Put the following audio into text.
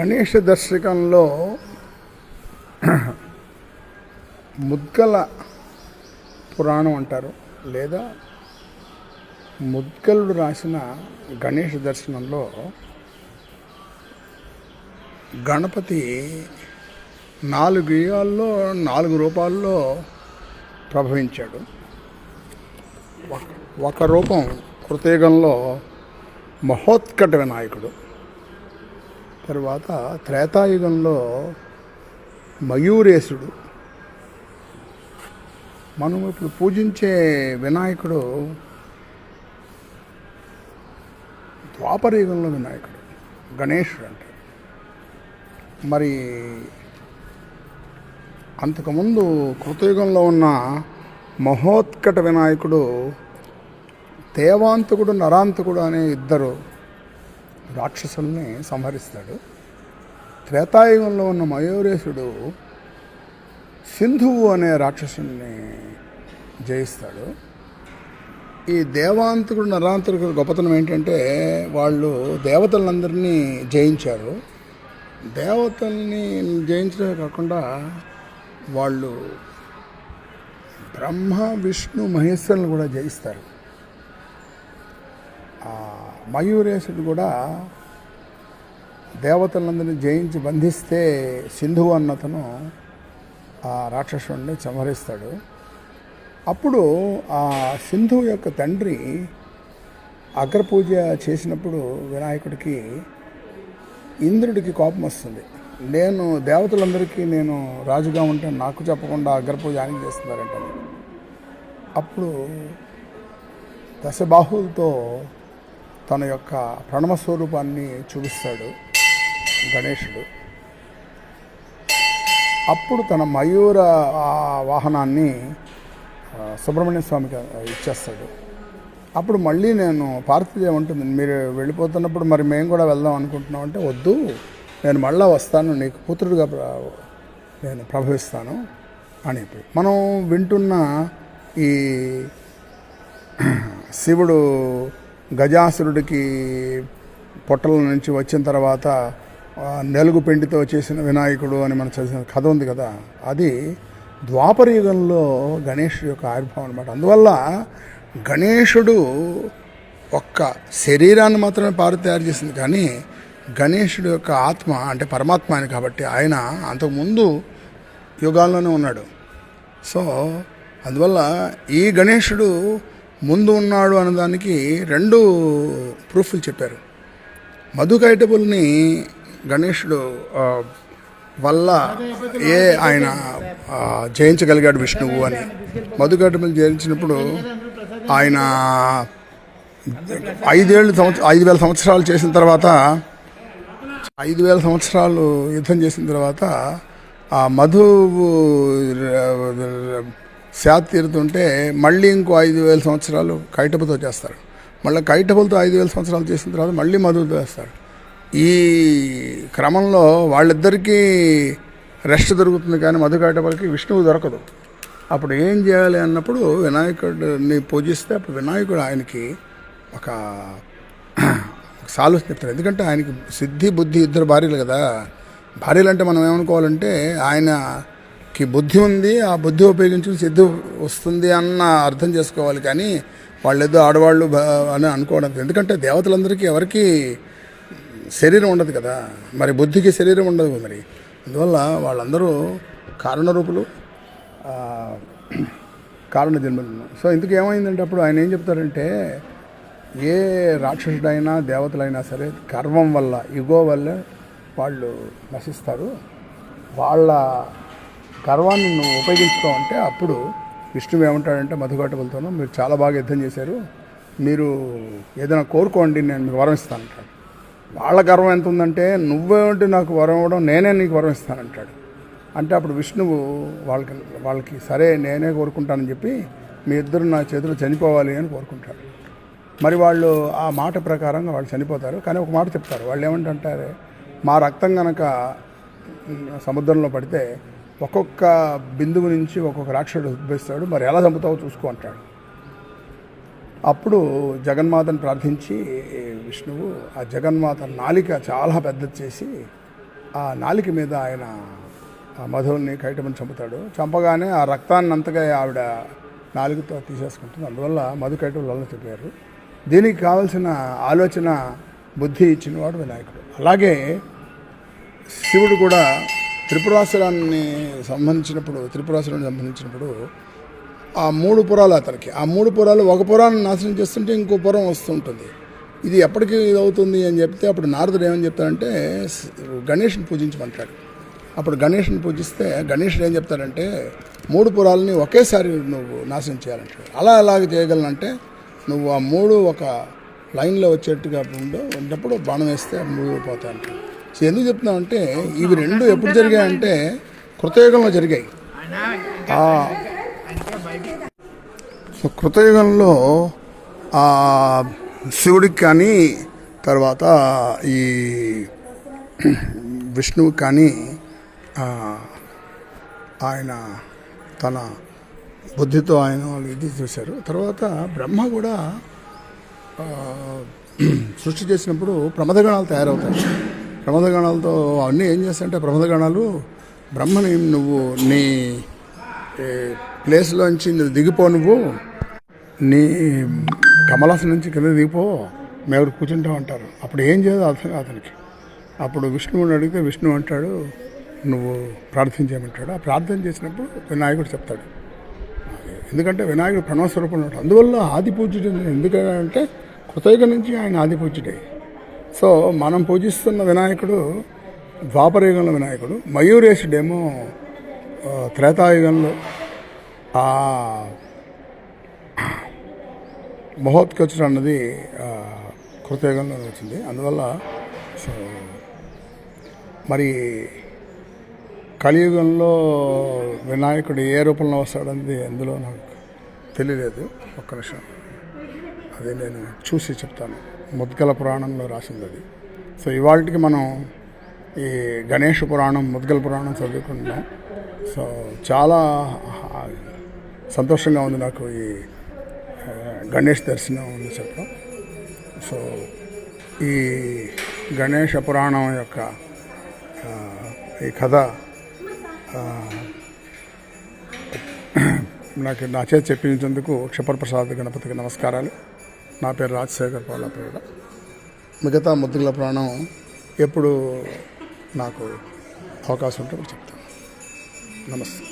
గణేష దర్శకంలో ముద్గల పురాణం అంటారు. లేదా ముద్గలుడు రాసిన గణేష దర్శనంలో గణపతి నాలుగు యుగాల్లో నాలుగు రూపాల్లో ప్రభవించాడు. ఒక- ఒక రూపం కృతయుగంలో మహోత్కట వినాయకుడు. తర్వాత త్రేతాయుగంలో మయూరేశుడు. మనం ఇప్పుడు పూజించే వినాయకుడు ద్వాపరయుగంలో వినాయకుడు గణేశుడు అంటే మరి అంతకుముందు కృతయుగంలో ఉన్న మహోత్కట వినాయకుడు దేవాంతకుడు నరాంతకుడు అనే ఇద్దరు రాక్షసుల్ని సంహరిస్తాడు. త్రేతాయుగంలో ఉన్న మయూరేశుడు సింధువు అనే రాక్షసుని జయిస్తాడు. ఈ దేవాంతకుడు నరాంతకుడు గొప్పతనం ఏంటంటే వాళ్ళు దేవతలందరినీ జయించారు. దేవతల్ని జయించడమే కాకుండా వాళ్ళు బ్రహ్మ విష్ణు మహేశ్వరుని కూడా జయిస్తారు. ఆ మయూరేశుడు కూడా దేవతలందరినీ జయించి బంధిస్తే సింధు అన్నతను ఆ రాక్షసుడిని సంహరిస్తాడు. అప్పుడు ఆ సింధు యొక్క తండ్రి అగ్రపూజ చేసినప్పుడు వినాయకుడికి ఇంద్రుడికి కోపం వస్తుంది. నేను దేవతలందరికీ నేను రాజుగా ఉంటే నాకు చెప్పకుండా అగ్రపూజ ఆయన చేస్తున్నారంటే అప్పుడు దశబాహులతో తన యొక్క ప్రణమ స్వరూపాన్ని చూపిస్తాడు గణేషుడు. అప్పుడు తన మయూర వాహనాన్ని సుబ్రహ్మణ్య స్వామికి ఇచ్చేస్తాడు. అప్పుడు మళ్ళీ నేను పార్థిదే ఉంటుంది. మీరు వెళ్ళిపోతున్నప్పుడు మరి మేము కూడా వెళ్దాం అనుకుంటున్నాం అంటే వద్దు నేను మళ్ళా వస్తాను నీకు పుత్రుడిగా నేను ప్రభవిస్తాను అని చెప్పి. మనం వింటున్న ఈ శివుడు గజాసురుడికి పొట్టల నుంచి వచ్చిన తర్వాత నెలుగు పెండితో చేసిన వినాయకుడు అని మనం చదివిన కథ ఉంది కదా. అది ద్వాపర యుగంలో గణేషుడు యొక్క ఆవిర్భావం అనమాట అందువల్ల గణేశుడు ఒక్క శరీరాన్ని మాత్రమే పారు తయారు చేసింది కానీ గణేశుడు యొక్క ఆత్మ అంటే పరమాత్మ ఆయన కాబట్టి ఆయన అంతకుముందు యుగాల్లోనే ఉన్నాడు. సో అందువల్ల ఈ గణేశుడు ముందు ఉన్నాడు అన్నదానికి రెండు ప్రూఫ్లు చెప్పారు. మధుకైటబుల్ని కైటబుల్ని ఆ, వల్ల ఏ ఆయన జయించగలిగాడు విష్ణువు అని. మధుకైటబుల్ జయించినప్పుడు ఆయన ఐదేళ్ళు సంవత్సరం ఐదు వేల సంవత్సరాలు చేసిన తర్వాత ఐదు వేల సంవత్సరాలు యుద్ధం చేసిన తర్వాత ఆ మధువు శాతి తీరుతుంటే మళ్ళీ ఇంకో ఐదు వేల సంవత్సరాలు కైటపుతో చేస్తారు. మళ్ళీ కైటపులతో ఐదు వేల సంవత్సరాలు చేసిన తర్వాత మళ్ళీ మధువుతో చేస్తారు. ఈ క్రమంలో వాళ్ళిద్దరికీ రెస్ట్ దొరుకుతుంది కానీ మధు కైటపులకి విష్ణువు దొరకదు. అప్పుడు ఏం చేయాలి అన్నప్పుడు వినాయకుడిని పూజిస్తే అప్పుడు వినాయకుడు ఆయనకి ఒక ఒక చెప్తారు ఎందుకంటే ఆయనకి సిద్ధి బుద్ధి ఇద్దరు భార్యలు కదా. భార్యలు అంటే మనం ఏమనుకోవాలంటే ఆయన కి బుద్ధి ఉంది ఆ బుద్ధి ఉపయోగించుకుని సిద్ధి వస్తుంది అన్న అర్థం చేసుకోవాలి కానీ వాళ్ళేదో ఆడవాళ్ళు అని అనుకోవడం ఎందుకంటే దేవతలందరికీ ఎవరికి శరీరం ఉండదు కదా. మరి బుద్ధికి శరీరం ఉండదు మరి. అందువల్ల వాళ్ళందరూ కారణరూపులు కారణ జన్మలు సో ఇందుకు ఏమైందంటే అప్పుడు ఆయన ఏం చెప్తారంటే ఏ రాక్షసుడైనా దేవతలైనా సరే గర్వం వల్ల ఇగో వల్ల వాళ్ళు నశిస్తారు. వాళ్ళ గర్వాన్ని నువ్వు ఉపయోగించుకోవంటే అప్పుడు విష్ణువు ఏమంటాడంటే మధుగట్టబులతోనూ మీరు చాలా బాగా యుద్ధం చేశారు. మీరు ఏదైనా కోరుకోండి నేను మీకు వరం ఇస్తానంటాడు వాళ్ళ గర్వం ఎంత ఉందంటే నువ్వేమిటి నాకు వరం ఇవ్వడం నేనే నీకు వరం ఇస్తానంటాడు అంటే అప్పుడు విష్ణువు వాళ్ళకి వాళ్ళకి సరే నేనే కోరుకుంటానని చెప్పి మీ ఇద్దరు నా చేతిలో చనిపోవాలి అని కోరుకుంటాడు మరి వాళ్ళు ఆ మాట ప్రకారంగా వాళ్ళు చనిపోతారు. కానీ ఒక మాట చెప్తారు. వాళ్ళు ఏమంటుంటారు మా రక్తం కనుక సముద్రంలో పడితే ఒక్కొక్క బిందువు నుంచి ఒక్కొక్క రాక్షసుడు ఉద్భవిస్తాడు. మరి ఎలా చంపుతావో చూసుకో అంటాడు. అప్పుడు జగన్మాతను ప్రార్థించి విష్ణువు ఆ జగన్మాత నాలిక చాలా పెద్దది చేసి ఆ నాలిక మీద ఆయన ఆ మధువుల్ని కైటమని చంపుతాడు. చంపగానే ఆ రక్తాన్ని అంతగా ఆవిడ నాలుగుతో తీసేసుకుంటుంది. అందువల్ల మధు కైటములు వల్ల చెప్పారు. దీనికి కావలసిన ఆలోచన బుద్ధి ఇచ్చినవాడు వినాయకుడు. అలాగే శివుడు కూడా త్రిపురాసురాన్ని సంబంధించినప్పుడు త్రిపురాసురాన్ని సంబంధించినప్పుడు ఆ మూడు పురాలు అతనికి. ఆ మూడు పురాలు ఒక పురాన్ని నాశనం చేస్తుంటే ఇంకో పురం వస్తుంటుంది. ఇది ఎప్పటికి ఇది అవుతుంది అని చెప్తే అప్పుడు నారదుడు ఏమని చెప్తాడంటే గణేషుని గణేష్ని పూజించమంటాడు. అప్పుడు గణేష్ని పూజిస్తే గణేషుడు ఏం చెప్తాడంటే మూడు పురాలని ఒకేసారి నువ్వు నాశనం చేయాలంటాడు. అలా ఎలాగ చేయగలనంటే నువ్వు ఆ మూడు ఒక లైన్లో వచ్చేట్టుగా ఉండు ఉన్నప్పుడు బాణం వేస్తే మూడు పోతాయి అంటాడు. సో ఎందుకు చెప్తున్నామంటే ఇవి రెండు ఎప్పుడు జరిగాయంటే కృతయుగంలో జరిగాయి. సో కృతయుగంలో శివుడికి కానీ తర్వాత ఈ విష్ణువుకి కానీ ఆయన తన బుద్ధితో ఆయన వాళ్ళు ఇది చూశారు. తర్వాత బ్రహ్మ కూడా సృష్టి చేసినప్పుడు ప్రమదగణాలు తయారవుతాయి. ప్రమదగణాలతో అవన్నీ ఏం చేస్తాయంటే ప్రమదగణాలు బ్రహ్మని నువ్వు నీ ప్లేస్లోంచి నువ్వు దిగిపో నువ్వు. నీ కమలాసనం నుంచి కింద దిగిపో. మేము కూర్చుంటా ఉంటారు అప్పుడు ఏం చేయదు అర్థం అతనికి. అప్పుడు విష్ణువుని అడిగితే విష్ణువు అంటాడు నువ్వు ప్రార్థించేయమంటాడు ఆ ప్రార్థన చేసినప్పుడు వినాయకుడు చెప్తాడు. ఎందుకంటే వినాయకుడు ప్రణవస్వరూపం ఉంటాడు అందువల్ల ఆది పూజ్యుడు ఎందుకంటే కృతయుగం నుంచి ఆయన ఆది పూజ్యుడే సో మనం పూజిస్తున్న వినాయకుడు ద్వాపరయుగంలో వినాయకుడు మయూరేశుడేమో త్రేతాయుగంలో ఆ మహోత్కచుడు అన్నది కృతయుగంలో వచ్చింది. అందువల్ల సో మరి కలియుగంలో వినాయకుడు ఏ రూపంలో వస్తాడన్నది ఎందులో నాకు తెలియలేదు. ఒక్క నిమిషం. అదే నేను చూసి చెప్తాను. ముద్గల పురాణంలో రాసింది అది సో ఇవాళకి మనం ఈ గణేష పురాణం ముద్గల పురాణం చదువుకుంటున్నాం. సో చాలా సంతోషంగా ఉంది నాకు ఈ గణేష్ దర్శనం ఉంది చెప్పడం. సో ఈ గణేష పురాణం యొక్క ఈ కథ నాకు నా చేతి చెప్పించేందుకు క్షపరప్రసాద్ గణపతికి నమస్కారాలు. నా పేరు రాజశేఖర్ పాలపేట మిగతా ముద్దుల ప్రాణం ఎప్పుడు నాకు అవకాశం ఉంటే చెప్తాను. నమస్తే.